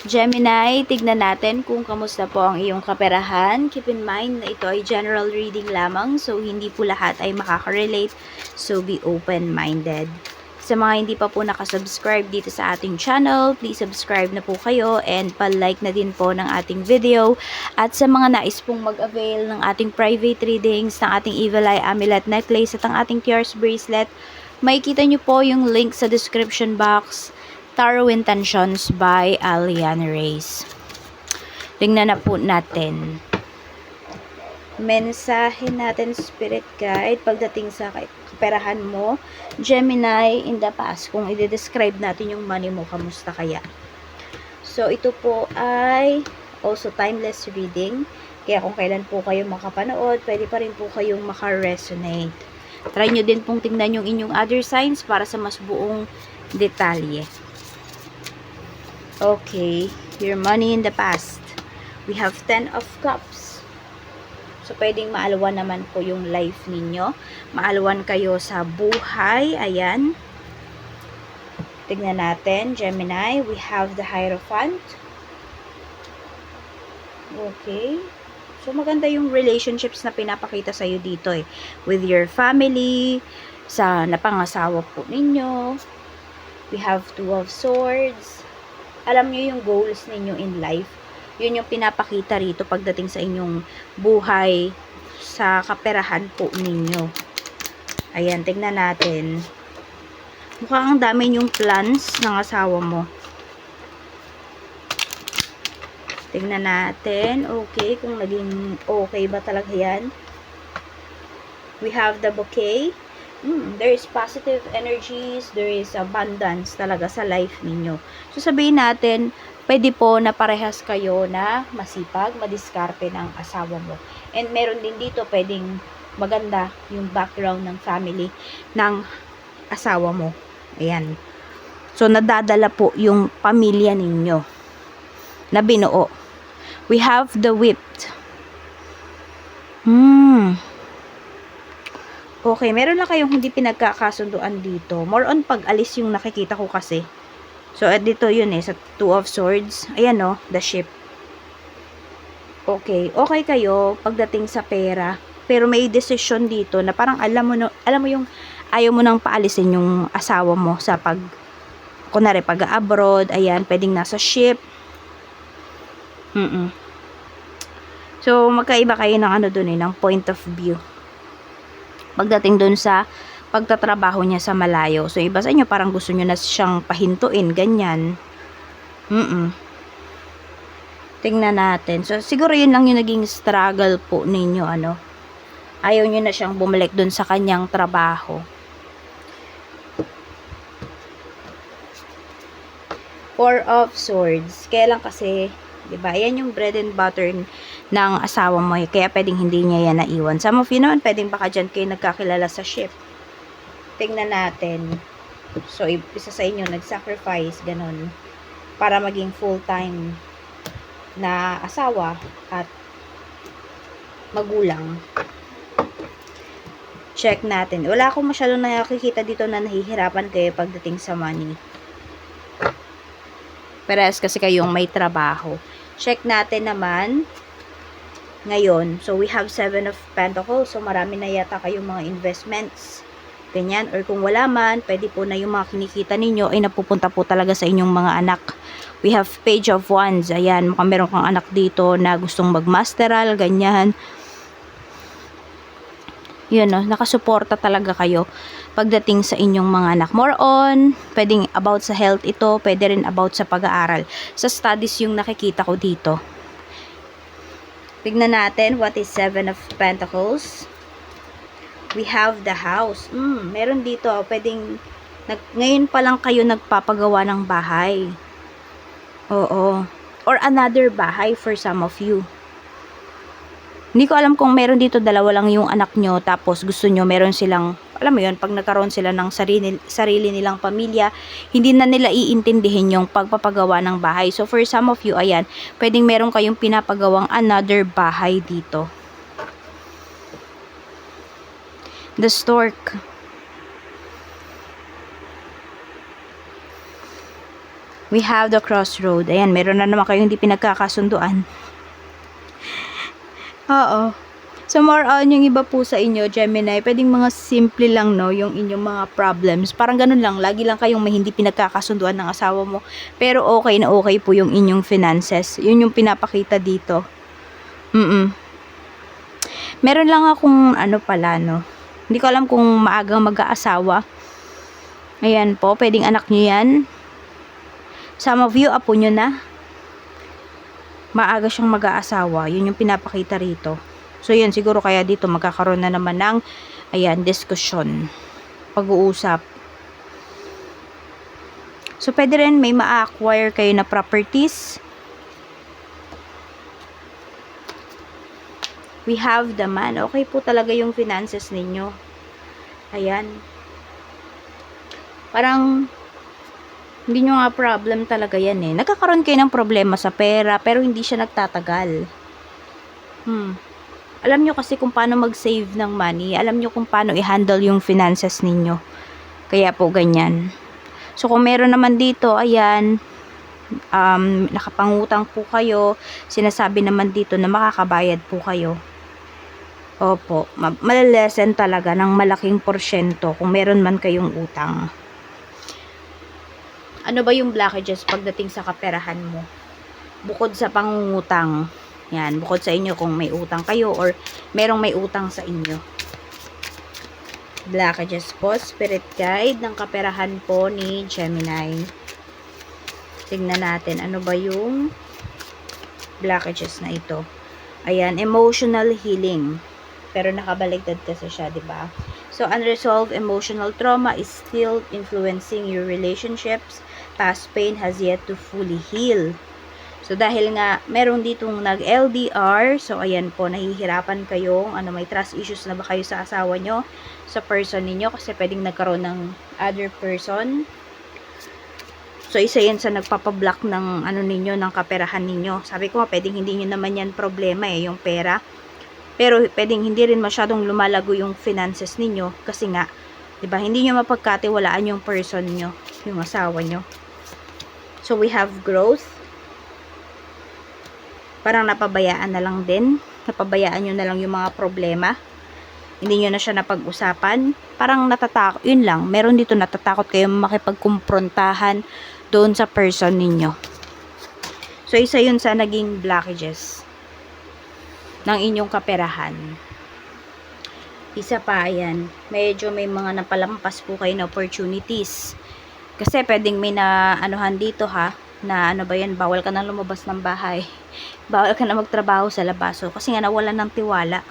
Gemini, tignan natin kung kamusta po ang iyong kaperahan. Keep in mind na ito ay general reading lamang, so hindi po lahat ay makaka-relate. So be open-minded. Sa mga hindi pa po nakasubscribe dito sa ating channel, please subscribe na po kayo and pa-like na din po ng ating video. At sa mga nais pong mag-avail ng ating private readings, ng ating Evil Eye Amulet Necklace at ang ating Tears Bracelet, makikita nyo po yung link sa description box Tarot Intentions by Alian Reyes. Tingnan na po natin. Mensahe natin, Spirit Guide, pagdating sa kaperahan mo, Gemini in the past, kung i-describe natin yung money mo, kamusta kaya? So, ito po ay also timeless reading. Kaya kung kailan po kayo makapanood, pwede pa rin po kayong makaresonate. Try nyo din pong tingnan yung inyong other signs para sa mas buong detalye. Okay, your money in the past. We have 10 of cups. So, pwedeng maalawan naman po yung life ninyo. Maalawan kayo sa buhay. Ayan. Tignan natin, Gemini. We have the Hierophant. Okay. So, maganda yung relationships na pinapakita sa'yo dito eh. With your family, sa napangasawa po ninyo. We have Two of Swords. Alam nyo yung goals ninyo in life. Yun yung pinapakita rito pagdating sa inyong buhay sa kaperahan po ninyo. Ayan, tignan natin. Mukhang ang dami yung plans ng asawa mo. Tingnan natin. Okay, kung naging okay ba talaga yan. We have the bouquet. Mm, there is positive energies, there is abundance talaga sa life ninyo. So sabihin natin, pwede po na parehas kayo na masipag, madiskarte ng asawa mo. And meron din dito pwedeng maganda yung background ng family ng asawa mo. Ayan. So nadadala po yung pamilya ninyo na binuo. We have the whipped. Hmm. Okay, meron lang kayong hindi pinagkakasunduan dito. More on pag-alis yung nakikita ko kasi. So, at dito yun eh, sa Two of Swords. Ayan no, the ship. Okay, okay kayo pagdating sa pera. Pero may decision dito na parang alam mo, no, alam mo yung ayaw mo nang paalisin yung asawa mo sa pag, kunwari pag-abroad, ayan, pwedeng nasa ship. Mm So, magkaiba kayo ng ano dun eh, ng point of view pagdating dun sa pagtatrabaho niya sa malayo. So, iba sa inyo, parang gusto nyo na siyang pahintuin, ganyan. Mm-mm. Tingnan natin. So, siguro yun lang yung naging struggle po ninyo, ano. Ayaw nyo na siyang bumalik dun sa kanyang trabaho. Four of Swords. Kaya lang kasi, di ba, yan yung bread and butter ng asawa mo. eh. Kaya pwedeng hindi niya yan naiwan. Some of you naman, pwedeng baka dyan kayo nagkakilala sa ship. Tingnan natin. So, isa sa inyo, nag-sacrifice, ganun. Para maging full-time na asawa at magulang. Check natin. Wala akong masyadong nakikita dito na nahihirapan kayo pagdating sa money. Parehas kasi kayong may trabaho. Check natin naman ngayon. So, we have seven of pentacles. So, marami na yata kayong mga investments. Ganyan. Or kung wala man, pwede po na yung mga kinikita ninyo ay napupunta po talaga sa inyong mga anak. We have page of wands. Ayan, mukhang meron kang anak dito na gustong magmasteral, ganyan. Yun, no, nakasuporta talaga kayo pagdating sa inyong mga anak. More on, pwedeng about sa health ito, pwede rin about sa pag-aaral. Sa studies yung nakikita ko dito. Tignan natin what is Seven of Pentacles. We have the house. Mm, meron dito, pwedeng, nag, ngayon pa lang kayo nagpapagawa ng bahay. Oo. Or another bahay for some of you. Hindi ko alam kung meron dito dalawa lang yung anak nyo tapos gusto nyo meron silang alam mo yun, pag nagkaroon sila ng sarili, sarili nilang pamilya, hindi na nila iintindihin yung pagpapagawa ng bahay. So, for some of you, ayan, pwedeng meron kayong pinapagawang another bahay dito. The stork. We have the crossroad. Ayan, meron na naman kayo hindi pinagkakasunduan. Oo. So, more on yung iba po sa inyo, Gemini, pwedeng mga simple lang, no, yung inyong mga problems. Parang ganun lang, lagi lang kayong may hindi pinagkakasunduan ng asawa mo. Pero okay na okay po yung inyong finances. Yun yung pinapakita dito. Mm Meron lang akong ano pala, no. Hindi ko alam kung maagang mag-aasawa. Ayan po, pwedeng anak nyo yan. Some of you, apo nyo na. Maaga siyang mag-aasawa. Yun yung pinapakita rito. So, yun, siguro kaya dito magkakaroon na naman ng, ayan, diskusyon. Pag-uusap. So, pwede rin may ma-acquire kayo na properties. We have the man. Okay po talaga yung finances ninyo. Ayan. Parang, hindi nyo nga problem talaga yan eh. Nagkakaroon kayo ng problema sa pera, pero hindi siya nagtatagal. Hmm. Alam nyo kasi kung paano mag-save ng money. Alam nyo kung paano i-handle yung finances ninyo. Kaya po ganyan. So, kung meron naman dito, ayan, um, nakapangutang po kayo, sinasabi naman dito na makakabayad po kayo. Opo, ma- malalesen talaga ng malaking porsyento kung meron man kayong utang. Ano ba yung blockages pagdating sa kaperahan mo? Bukod sa pangungutang, yan, bukod sa inyo kung may utang kayo or merong may utang sa inyo. Blockages po, spirit guide ng kaperahan po ni Gemini. Tingnan natin, ano ba yung blockages na ito? Ayan, emotional healing. Pero nakabaligtad kasi siya, 'di ba? So unresolved emotional trauma is still influencing your relationships. Past pain has yet to fully heal. So dahil nga meron ditong nag-LDR, so ayan po nahihirapan kayong ano may trust issues na ba kayo sa asawa nyo, sa person ninyo kasi pwedeng nagkaroon ng other person. So isa yan sa nagpapablock ng ano ninyo ng kaperahan ninyo. Sabi ko pwedeng hindi niyo naman yan problema eh yung pera. Pero pwedeng hindi rin masyadong lumalago yung finances ninyo kasi nga, 'di ba? Hindi niyo mapagkatiwalaan yung person niyo, yung asawa niyo. So we have growth. Parang napabayaan na lang din. Napabayaan niyo na lang yung mga problema. Hindi niyo na siya napag-usapan. Parang natatakot, yun lang. Meron dito natatakot kayo makipagkumprontahan doon sa person ninyo. So isa yun sa naging blockages ng inyong kaperahan. Isa pa, ayan, medyo may mga napalampas po kayo na opportunities. Kasi pwedeng may na anuhan dito ha, na ano ba yan, bawal ka na lumabas ng bahay. Bawal ka na magtrabaho sa labas. So, kasi nga nawalan ng tiwala.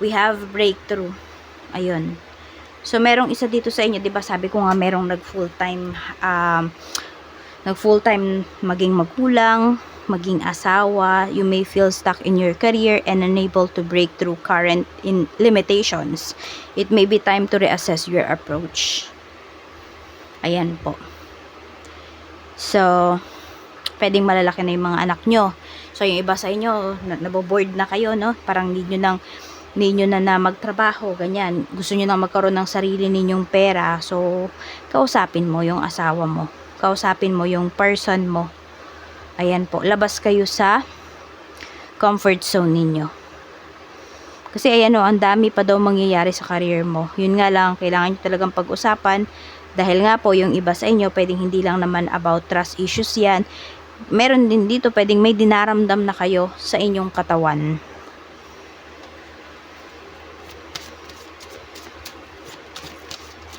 We have breakthrough. Ayun. So, merong isa dito sa inyo, di ba sabi ko nga merong nag full time, um, nag full time maging magulang, maging asawa, you may feel stuck in your career and unable to break through current in limitations. It may be time to reassess your approach. Ayan po. So, pwedeng malalaki na yung mga anak nyo. So, yung iba sa inyo, na naboboard na kayo, no? Parang hindi nyo nang hindi nyo na na magtrabaho, ganyan. Gusto nyo nang magkaroon ng sarili ninyong pera. So, kausapin mo yung asawa mo. Kausapin mo yung person mo. Ayan po, labas kayo sa comfort zone ninyo. Kasi ayan o, ang dami pa daw mangyayari sa career mo. Yun nga lang, kailangan nyo talagang pag-usapan. Dahil nga po, yung iba sa inyo, pwedeng hindi lang naman about trust issues yan. Meron din dito, pwedeng may dinaramdam na kayo sa inyong katawan.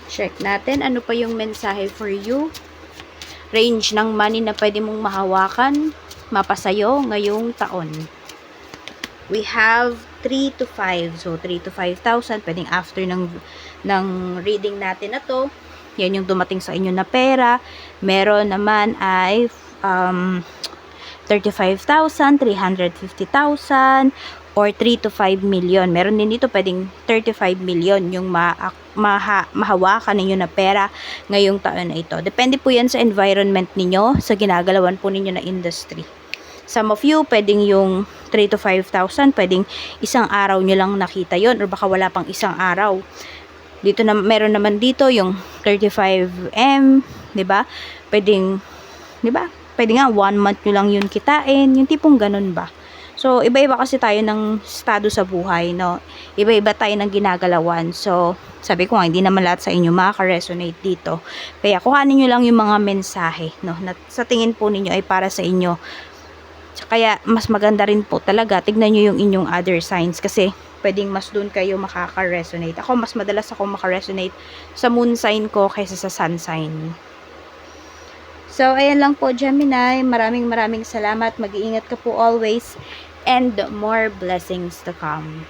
Check natin, ano pa yung mensahe for you range ng money na pwede mong mahawakan, mapasayo ngayong taon. We have 3 to 5. So, 3 to 5,000. Pwedeng after ng, ng reading natin na to. Yan yung dumating sa inyo na pera. Meron naman ay um, 35,000, 350,000, or 3 to 5 million. Meron din dito pwedeng 35 million yung ma maha mahawakan ninyo na pera ngayong taon na ito. Depende po yan sa environment ninyo, sa ginagalawan po ninyo na industry. Some of you, pwedeng yung 3 to 5,000, pwedeng isang araw nyo lang nakita yon or baka wala pang isang araw. Dito na meron naman dito yung 35M, 'di ba? Pwedeng 'di ba? Pwede nga one month nyo lang yun kitain, yung tipong ganun ba. So, iba-iba kasi tayo ng estado sa buhay, no? Iba-iba tayo ng ginagalawan. So, sabi ko nga, hindi naman lahat sa inyo makaka-resonate dito. Kaya kuhanin nyo lang yung mga mensahe, no? Na sa tingin po ninyo ay para sa inyo. Kaya, mas maganda rin po talaga, tignan nyo yung inyong other signs kasi pwedeng mas dun kayo makaka-resonate. Ako, mas madalas ako makaresonate sa moon sign ko kaysa sa sun sign. So, ayan lang po, Gemini. Maraming maraming salamat. Mag-iingat ka po always. And more blessings to come.